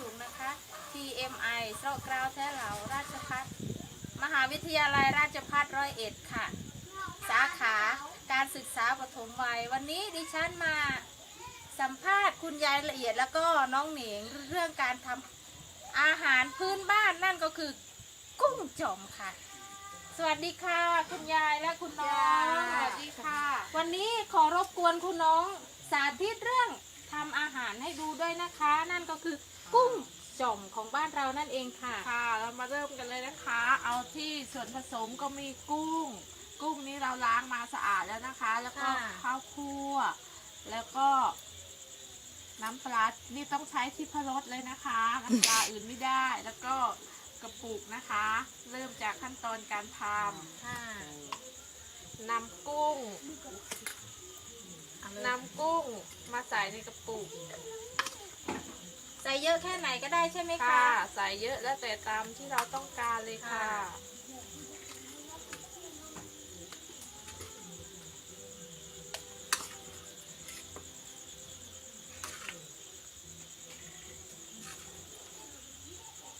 สูงนะคะ TMI เสราะกราวแท้เหลาราชพัฒมหาวิทยาลัยราชพัฒร้อยเอ็ดค่ะ สาขาการศึกษาปฐมวัย วันนี้ดิฉันมาสัมภาษณ์คุณยายละเอียดแล้วก็น้องเหนียงเรื่องการทำอาหารพื้นบ้านนั่นก็คือกุ้งจ่อมค่ะ สวัสดีค่ะ คุณยายและคุณน้อง สวัสดีค่ะ วันนี้ขอรบกวนคุณน้องสาธิตเรื่อง ทำอาหารให้ดูด้วยนะคะ นั่นก็คือกุ้งจ่อมของบ้านเรานั่นเองค่ะ ค่ะเรามาเริ่มกันเลยนะคะ เอาที่ส่วนผสมก็มีกุ้ง กุ้งนี้เราล้างมาสะอาดแล้วนะคะ แล้วก็ค่ะ ข้าวคั่ว แล้วก็ น้ำปลา นี่ต้องใช้ที่พรสเลยนะคะ น้ำปลาอื่นไม่ได้ แล้วก็กระปุกนะคะ เริ่มจากขั้นตอนการทค่ะำนำกุ้งนำกุ้งมาใส่ในกระปุก ใส่เยอะแค่ไหนก็ได้ใช่ไหมค่ะคะใส่เยอะแล้วแต่ตามที่เราต้องการเลยค่ะ ค่ะ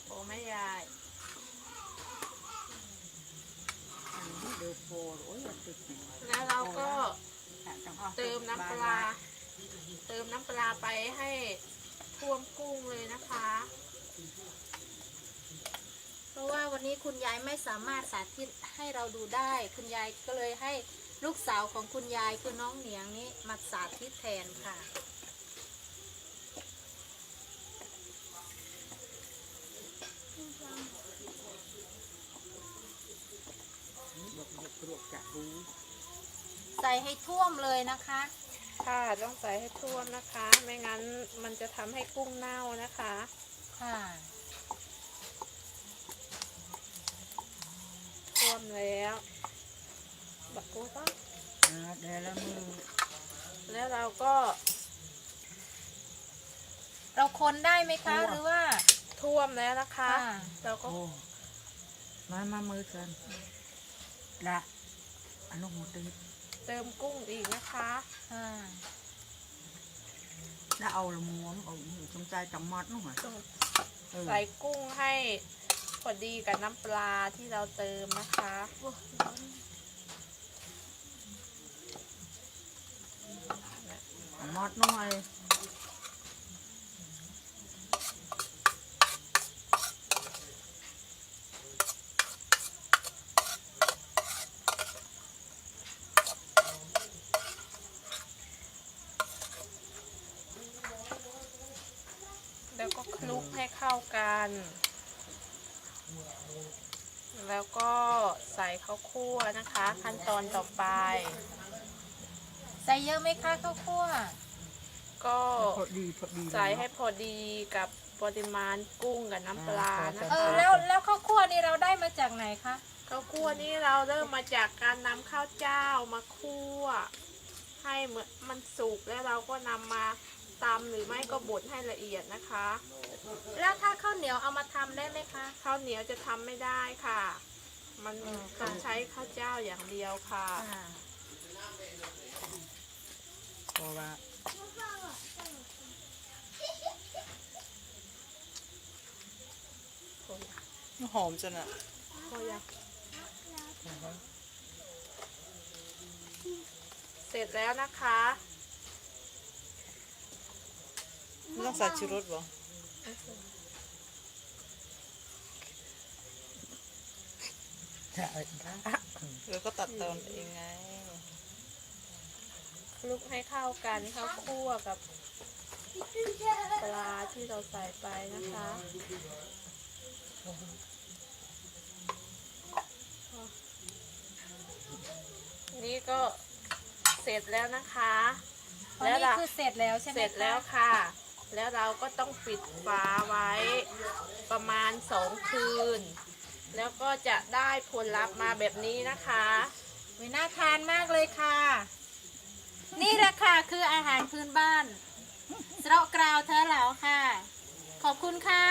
โอ้แม่ยายแล้วเราก็เติมน้ำปลา เติมน้ำปลาไปให้ท่วมกุ้งเลยนะคะ เพราะว่าวันนี้คุณยายไม่สามารถสาธิตให้เราดูได้ คุณยายก็เลยให้ลูกสาวของคุณยายคือน้องเหนียงนี้มาสาธิตแทนค่ะใส่ให้ท่วมเลยนะคะ ค่ะ ต้องใส่ให้ท่วมนะคะ ไม่งั้นมันจะทำให้กุ้งเน่านะคะ ค่ะ ท่วมแล้วบักกูต้องเดี๋ยวแล้วมือ แล้วเราก็เราคนได้ไหมคะหรือว่าท่วมแล้วนะคะ ค่ะเราก็โอ้มามามือกันละอนุโมทนาเติมกุ้งอีกนะคะ อ่าแล้วเอาละม้วมเอาหมูสมใจจังมัดนู่นเหรอต้องเออใส่กุ้งให้พอดีกับน้ำปลาที่เราเติมนะคะมัดนู่นไอ้แล้วก็คลุ กให้เข้ากัน แล้วก็ใส่ข้าวคั่วนะคะ ขั้นตอนต่อไป ใส่เยอะไหมคะข้าวคั่ว ก็พอดีพอดีใส่ให้พอดีกับปริมาณกุ้งกับน้ำปลานะเออคะแล้วแล้วข้าวคั่วนี่เราได้มาจากไหนคะ ข้าวคั่วนี่เราเริ่มมาจากการนำข้าวเจ้ามาคั่ว ให้เหมือนมันสุกแล้วเราก็นำมา ตำหรือไม่ก็บดให้ละเอียดนะคะ แล้วถ้าข้าวเหนียวเอามาทำได้ไหมคะข้าวเหนียวจะทำไม่ได้ค่ะ มันต้องใช้ข้าวเจ้าอย่างเดียวค่ะอ่าเพราะว่าหอมจังอะพอยังเสร็จแล้วนะคะไม่ ต้องใส่ชูรสบ่จะเอาแล้วก็ตัดตอนเองไงคลุกให้เข้ากันข้าวคั่วกับปลาที่เราใส่ไปนะคะนี่ก็เสร็จแล้วนะคะตอนแล้วนี้ล่ะคือเสร็จแล้วใช่ไหมเสร็จแล้วคะค่ะ แล้วเราก็ต้องปิดฝาไว้ประมาณสองคืน แล้วก็จะได้ผลลัพธ์มาแบบนี้นะคะวิน่าทานมากเลยค่ะ นี่แหละค่ะคืออาหารพื้นบ้านเสราะกราวเธอเหลาค่ะ ขอบคุณค่ะ